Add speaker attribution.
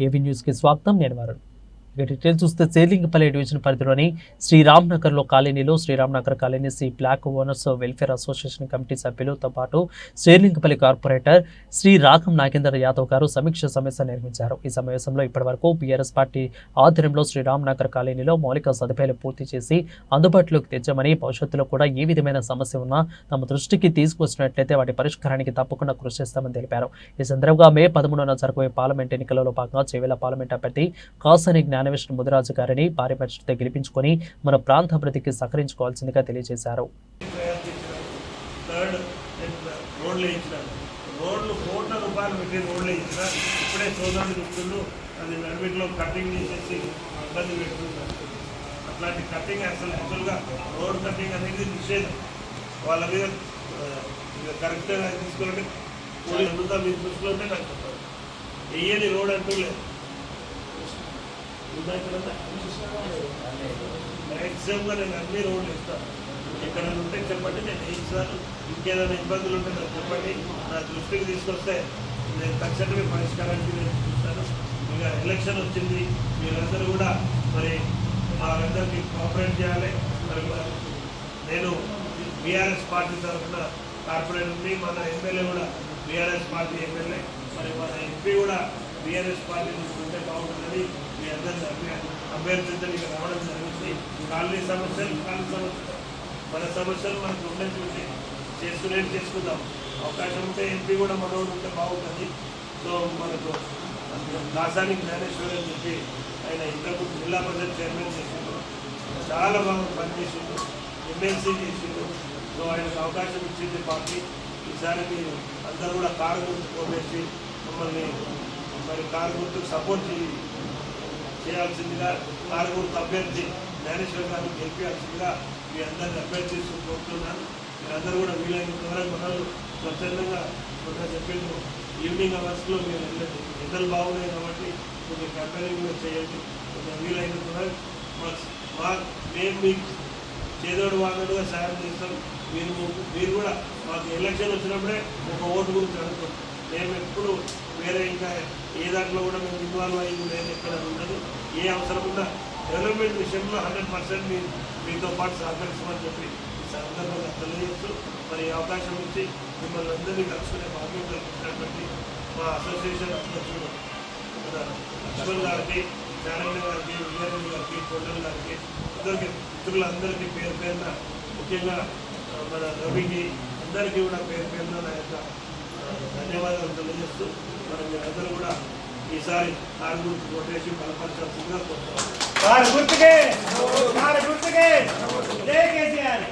Speaker 1: ఏవీ న్యూస్కి స్వాగతం. నేను వారు ఇక డీటెయిల్స్ చూస్తే సేలింగపల్లి డివిజన్ పరిధిలోని శ్రీరామ్నగర్లో కాలనీలో Shriram Nagar colony C block owners welfare association committee సభ్యులతో పాటు శ్రీలింగపల్లి కార్పొరేటర్ శ్రీ రాఘం నాగేందర్ యాదవ్ గారు సమీక్ష సమావేశం నిర్మించారు ఈ సమావేశంలో ఇప్పటివరకు బీఆర్ఎస్ పార్టీ ఆధ్వర్యంలో శ్రీరామ్ నగర్ కాలనీలో మౌలిక సదుపాయాలు పూర్తి చేసి అందుబాటులోకి తెచ్చామని భవిష్యత్తులో కూడా ఏ విధమైన సమస్య ఉన్నా తమ దృష్టికి తీసుకొచ్చినట్లయితే వాటి పరిష్కారానికి తప్పకుండా కృషి చేస్తామని తెలిపారు. ఈ సందర్భంగా మే పదమూడున జరగబోయే పార్లమెంట్ ఎన్నికలలో భాగంగా చేవేల పార్లమెంట్ అభ్యర్థి జ్ఞాన జ్ఞానవిష్ణు ముదిరాజు గారిని భారీ మెజార్టీతో గెలిపించుకొని మన ప్రాంత అభివృద్ధికి సహకరించుకోవాల్సిందిగా తెలియజేశారు.
Speaker 2: రోడ్లు కోట్ల రూపాయలు పెట్టి రోడ్లు ఇప్పుడే సోదరుడు చెప్తుండ్రు అది కటింగ్ చేసేసి ఇబ్బంది పెడుతున్నారు అట్లాంటి కటింగ్ అసలు యాక్చువల్గా రోడ్ కటింగ్ అనేది నిషేధం. వాళ్ళ మీద కరెక్ట్గా తీసుకుంటే కూలి అందుతా మీ దృష్టిలో ఉంటే నాకు చెప్పారు. వెయ్యని రోడ్ అంటూ లేదు. మ్యాక్సిమంగా నేను అన్ని రోడ్లు ఇస్తాను ఇక్కడ ఉంటే చెప్పండి నేను ఇస్తాను ఇంకేదైనా ఇబ్బందులు ఉంటే నాకు చెప్పండి నా దృష్టికి తీసుకొస్తే నేను తక్షణమే పరిష్కారానికి నేను చూస్తాను ఇక ఎలక్షన్ వచ్చింది మీరందరూ కూడా మరి వాళ్ళందరికీ కోఆపరేట్ చేయాలి మరి నేను బీఆర్ఎస్ పార్టీ తరఫున కార్పొరేట్ ఉంది మన ఎమ్మెల్యే కూడా బీఆర్ఎస్ పార్టీ ఎమ్మెల్యే మరి మన ఎంపీ కూడా బీఆర్ఎస్ పార్టీ నుంచి ఉంటే బాగుంటుందని మీ అందరిని ఇక్కడ రావడం జరుగుతుంది. కాలనీ సమస్యలు కాలనీ సమస్యలు మన సమస్యలు మనకు ఉండేటువంటి చేసుకునే చేసుకుందాం. అవకాశం ఉంటే ఎంపీ కూడా మనోడు ఉంటే బాగుంటుంది. సో మనకు కాసాని జ్ఞానేశ్వరి అని చెప్పి ఆయన ఇంతకు జిల్లా పరిషత్ చైర్మన్ చేసిండు. చాలా బాగా పనిచేసిండు. ఎమ్మెల్సీ చేసిండు. సో ఆయనకు అవకాశం ఇచ్చింది పార్టీ. ఈసారి మీరు అందరూ కూడా కారు గుర్తు పోవేసి మమ్మల్ని మరి కారు గుర్తుకు సపోర్ట్ చేయండి చేయాల్సిందిగా కారు అభ్యర్థి జ్ఞానేశ్వర్ గారిని గెలిపించాల్సిందిగా మీ అందరిని అభ్యర్థిస్తూ కోరుతున్నాను. మీరందరూ కూడా వీలైన ద్వారా మనల్ని స్వచ్ఛందంగా మొన్న చెప్పిండ్రు ఈవినింగ్ అవర్స్లో మీరు వెళ్ళండి ఎండలు బాగున్నాయి కాబట్టి కొంచెం కంపెనీ కూడా చేయండి. కొంచెం వీలైన మా- మా మేము మీకు చేదోడు వాదోడుగా సాయం చేస్తాం. మీరు మీరు కూడా మాకు ఎలక్షన్ వచ్చినప్పుడే ఒక ఓటు గురించి అడుగుతాం మేము ఎప్పుడు వేరే ఇంకా ఏ దాంట్లో కూడా మేము ఇన్వాల్వ్ అయ్యి లేదు ఎక్కడ ఉండదు. ఏ అవసరం ఉన్నా డెవలప్మెంట్ విషయంలో హండ్రెడ్ పర్సెంట్ మీ మీతో పాటు సహకరిస్తామని చెప్పి ఈ సందర్భంగా తెలియజేస్తూ మరి అవకాశం ఇచ్చి మిమ్మల్ని అందరినీ కలుసుకునే భాగ్యం కల్పించినటువంటి మా అసోసియేషన్ అధ్యక్షుడు మన లక్ష్మణ్ గారికి నారాయణ గారికి విజయారెడ్డి గారికి కొండల్ గారికి అందరికీ మిత్రులందరికీ పేరు పేరున ముఖ్యంగా మన రవికి అందరికీ కూడా పేరు పేరున నా యొక్క చేస్తూ మరి మీరందరూ కూడా ఈసారి కారు గుర్తు కొట్టేసి బలపరచాల్సిందిగా కోరుతున్నాం
Speaker 3: కారు గుర్తుకే కారు గుర్తుకే. జై కేసీఆర్.